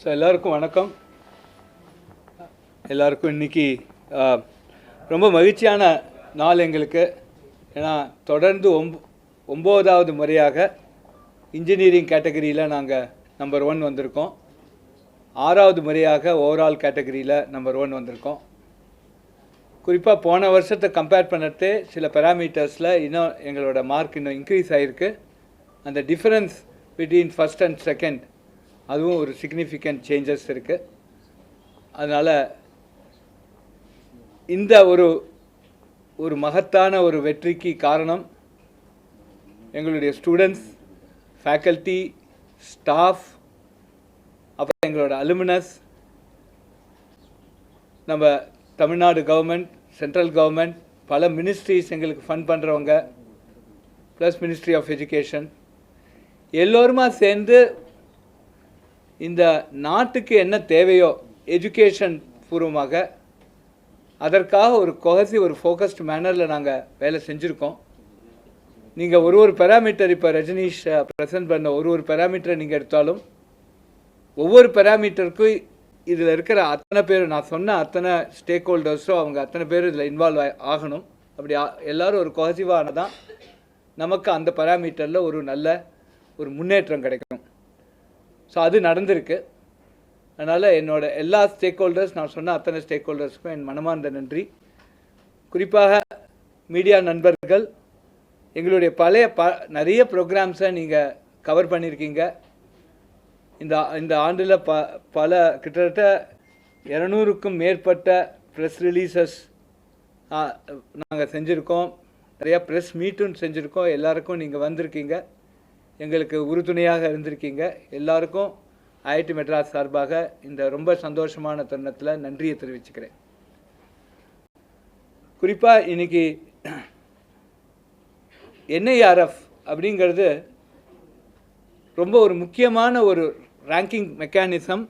So எல்லாருக்கும் வணக்கம். எல்லாருக்கும் இன்னைக்கு ரொம்ப மகிழ்ச்சியான நாள் எங்களுக்கு. ஏன்னா தொடர்ந்து ஒம்ப ஒம்போதாவது முறையாக இன்ஜினியரிங் கேட்டகரியில் நாங்கள் நம்பர் ஒன் வந்திருக்கோம். ஆறாவது முறையாக ஓவரால் கேட்டகரியில் நம்பர் ஒன் வந்திருக்கோம். குறிப்பாக போன வருஷத்தை கம்பேர் பண்ணுறது சில பேராமீட்டர்ஸில் இன்னும் எங்களோட மார்க் இன்னும் இன்க்ரீஸ் ஆகிருக்கு அந்த difference between first and second அதுவும் ஒரு சிக்னிஃபிகண்ட் சேஞ்சஸ் இருக்குது அதனால் இந்த ஒரு ஒரு மகத்தான ஒரு வெற்றிக்கு காரணம் எங்களுடைய ஸ்டூடெண்ட்ஸ் ஃபேக்கல்ட்டி ஸ்டாஃப் அப்புறம் எங்களோட அலுமினஸ் நம்ம தமிழ்நாடு கவர்மெண்ட் சென்ட்ரல் கவர்மெண்ட் பல மினிஸ்ட்ரிஸ் எங்களுக்கு ஃபண்ட் பண்ணுறவங்க ப்ளஸ் மினிஸ்ட்ரி ஆஃப் எஜுகேஷன் எல்லோருமா சேர்ந்து இந்த நாட்டுக்கு என்ன தேவையோ எஜுகேஷன் பூர்வமாக அதற்காக ஒரு கொகசி ஒரு ஃபோக்கஸ்ட் மேனரில் நாங்கள் வேலை செஞ்சுருக்கோம். நீங்கள் ஒரு ஒரு பேராமீட்டர் இப்போ ரஜினீஷ் ப்ரெசென்ட் பண்ண ஒரு ஒரு பேராமீட்டரை நீங்கள் எடுத்தாலும் ஒவ்வொரு பேராமீட்டருக்கும் இதில் இருக்கிற அத்தனை பேர் நான் சொன்ன அத்தனை ஸ்டேக் ஹோல்டர்ஸும் அவங்க அத்தனை பேர் இதில் இன்வால்வ் ஆகணும். அப்படி ஆ- ஒரு கொஹசிவான தான் நமக்கு அந்த பேராமீட்டரில் ஒரு நல்ல ஒரு முன்னேற்றம் கிடைக்கும். ஸோ அது நடந்திருக்கு. அதனால் என்னோடய எல்லா ஸ்டேக் ஹோல்டர்ஸ் நான் சொன்ன அத்தனை ஸ்டேக் ஹோல்டர்ஸ்க்கும் என் மனமார்ந்த நன்றி. குறிப்பாக மீடியா நண்பர்கள் எங்களுடைய பழைய ப நிறைய ப்ரோக்ராம்ஸை நீங்கள் கவர் பண்ணியிருக்கீங்க இந்த இந்த ஆண்டில் ப பல கிட்டத்தட்ட இரநூறுக்கும் மேற்பட்ட ப்ரெஸ் ரிலீசஸ் நாங்கள் செஞ்சுருக்கோம். நிறையா ப்ரெஸ் மீட்டும் செஞ்சுருக்கோம். எல்லாருக்கும் நீங்கள் வந்திருக்கீங்க. எங்களுக்கு உறுதுணையாக இருந்திருக்கீங்க. எல்லாருக்கும் ஐஐடி மெட்ராஸ் சார்பாக இந்த ரொம்ப சந்தோஷமான தருணத்தில் நன்றியை தெரிவிச்சுக்கிறேன். குறிப்பாக இன்னைக்கு என்ஐஆர்எஃப் அப்படிங்கிறது ரொம்ப ஒரு முக்கியமான ஒரு ரேங்கிங் மெக்கானிசம்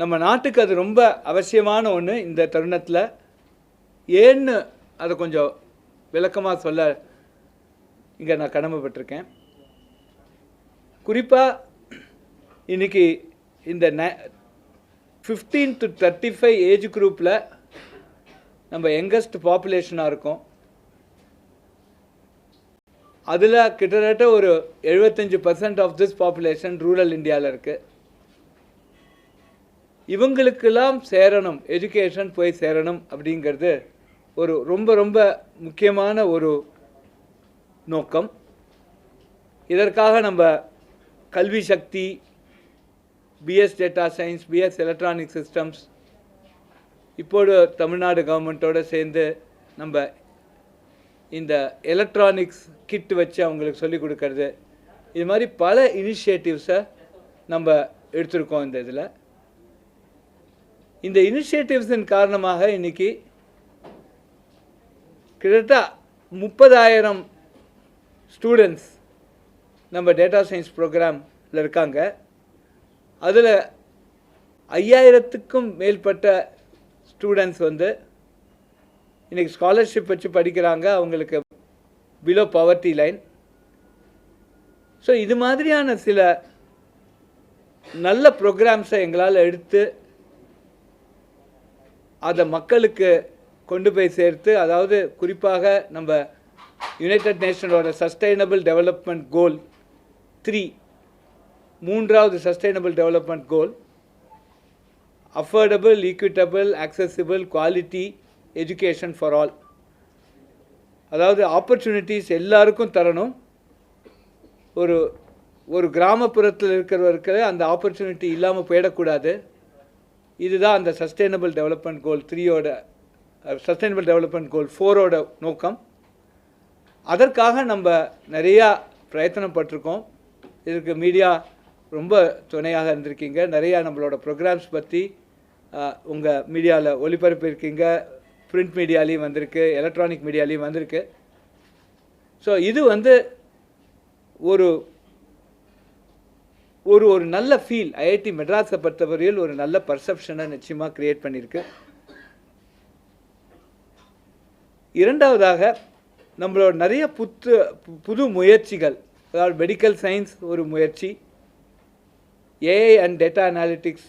நம்ம நாட்டுக்கு அது ரொம்ப அவசியமான ஒன்று இந்த தருணத்தில். ஏன்னு அதை கொஞ்சம் விளக்கமாக சொல்ல இங்கே நான் கடமைப்பட்டிருக்கேன். குறிப்பாக இன்னைக்கு இந்த ந fifteen to thirty five age குரூப்பில் நம்ம யங்கஸ்ட் பாப்புலேஷனாக இருக்கோம். அதில் கிட்டத்தட்ட ஒரு எழுபத்தஞ்சு percent of this population rural இந்தியாவில் இருக்குது இவங்களுக்கெல்லாம் சேரணும் எஜுகேஷன் போய் சேரணும் அப்படிங்கிறது ஒரு ரொம்ப ரொம்ப முக்கியமான ஒரு நோக்கம். இதற்காக நம்ம Kalvi Sakthi BS data science BS electronic systems இப்போது தமிழ்நாடு கவர்மெண்ட்டோட சேர்ந்து நம்ம இந்த எலக்ட்ரானிக்ஸ் கிட் வச்சு அவங்களுக்கு சொல்லிக் கொடுக்கறது. இது மாதிரி பல இனிஷியேட்டிவ்ஸை நம்ம எடுத்திருக்கோம் இந்த இதில். இந்த இனிஷியேட்டிவ்ஸின் காரணமாக இன்னைக்கு கிட்டத்தட்ட முப்பதாயிரம் ஸ்டூடெண்ட்ஸ் நம்ம டேட்டா சயின்ஸ் ப்ரோக்ராமில் இருக்காங்க. அதில் ஐயாயிரத்துக்கும் மேற்பட்ட ஸ்டூடெண்ட்ஸ் வந்து இன்றைக்கி ஸ்காலர்ஷிப் வச்சு படிக்கிறாங்க. அவங்களுக்கு பிலோ பவர்ட்டி லைன் ஸோ இது மாதிரியான சில நல்ல ப்ரோக்ராம்ஸை எங்களால் எடுத்து அதை மக்களுக்கு கொண்டு போய் சேர்த்து அதாவது குறிப்பாக நம்ம யுனைடெட் நேஷனோட சஸ்டைனபிள் டெவலப்மெண்ட் கோல் த்ரீ மூன்றாவது sustainable development goal affordable equitable accessible quality education for all அதாவது ஆப்பர்ச்சுனிட்டிஸ் எல்லாருக்கும் தரணும். ஒரு ஒரு கிராமப்புறத்தில் இருக்கிறவருக்கு அந்த ஆப்பர்ச்சுனிட்டி இல்லாமல் போயிடக்கூடாது. இதுதான் அந்த சஸ்டைனபிள் டெவலப்மெண்ட் கோல் த்ரீயோட சஸ்டைனபிள் டெவலப்மெண்ட் கோல் ஃபோரோட நோக்கம். அதற்காக நம்ம நிறையா பிரயத்தனப்பட்டிருக்கோம். இதுக்கு மீடியா ரொம்ப துணையாக இருந்திருக்கீங்க. நிறையா நம்மளோட ப்ரோக்ராம்ஸ் பற்றி உங்கள் மீடியாவில் ஒளிபரப்பியிருக்கீங்க. பிரிண்ட் மீடியாலையும் வந்திருக்கு எலக்ட்ரானிக் மீடியாலையும் வந்திருக்கு. ஸோ இது வந்து ஒரு ஒரு ஒரு நல்ல ஃபீல் ஐஐடி மெட்ராஸை பொறுத்தவரையில் ஒரு நல்ல பர்செப்ஷனை நிச்சயமாக க்ரியேட் பண்ணியிருக்கு. இரண்டாவதாக நம்மளோட நிறைய புத்து பு- புது முயற்சிகள் அதாவது மெடிக்கல் சயின்ஸ் ஒரு முயற்சி. AI and data analytics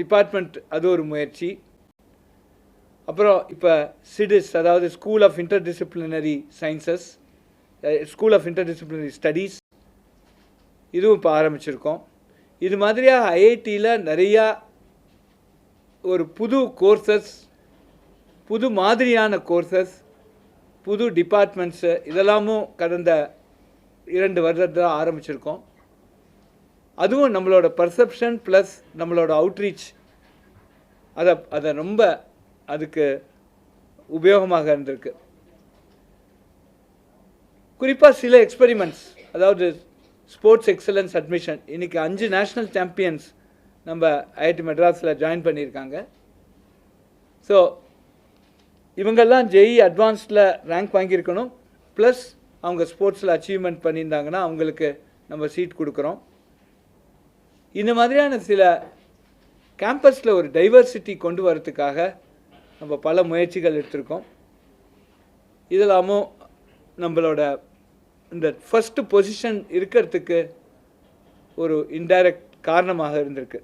department அது ஒரு முயற்சி. அப்புறம் இப்போ சிடிஸ் அதாவது school of interdisciplinary sciences school of interdisciplinary studies இதுவும் இப்போ ஆரம்பிச்சிருக்கோம். இது மாதிரியாக ஐஐடியில் நிறையா ஒரு புது கோர்சஸ் புது மாதிரியான கோர்சஸ் புது டிபார்ட்மெண்ட்ஸு இதெல்லாமும் கடந்த இரண்டு வருடத்தில் ஆரம்பிச்சிருக்கோம். அதுவும் நம்மளோட பர்செப்ஷன் ப்ளஸ் நம்மளோட அவுட்ரீச் அதை அதை ரொம்ப அதுக்கு உபயோகமாக இருந்திருக்கு. குறிப்பாக சில எக்ஸ்பெரிமெண்ட்ஸ் அதாவது ஸ்போர்ட்ஸ் எக்ஸலன்ஸ் அட்மிஷன் இன்றைக்கி அஞ்சு நேஷ்னல் சாம்பியன்ஸ் நம்ம ஐஐடி மெட்ராஸில் ஜாயின் பண்ணியிருக்காங்க. ஸோ இவங்கெல்லாம் ஜெய் அட்வான்ஸ்டில் ரேங்க் வாங்கியிருக்கணும். ப்ளஸ் அவங்க ஸ்போர்ட்ஸில் அச்சீவ்மெண்ட் பண்ணியிருந்தாங்கன்னா அவங்களுக்கு நம்ம சீட் கொடுக்குறோம். இந்த மாதிரியான சில கேம்பஸில் ஒரு டைவர்சிட்டி கொண்டு வரத்துக்காக நம்ம பல முயற்சிகள் எடுத்திருக்கோம். இதெல்லாமும் நம்மளோட இந்த ஃபஸ்ட்டு பொசிஷன் இருக்கிறதுக்கு ஒரு இன்டைரக்ட் காரணமாக இருந்திருக்கு.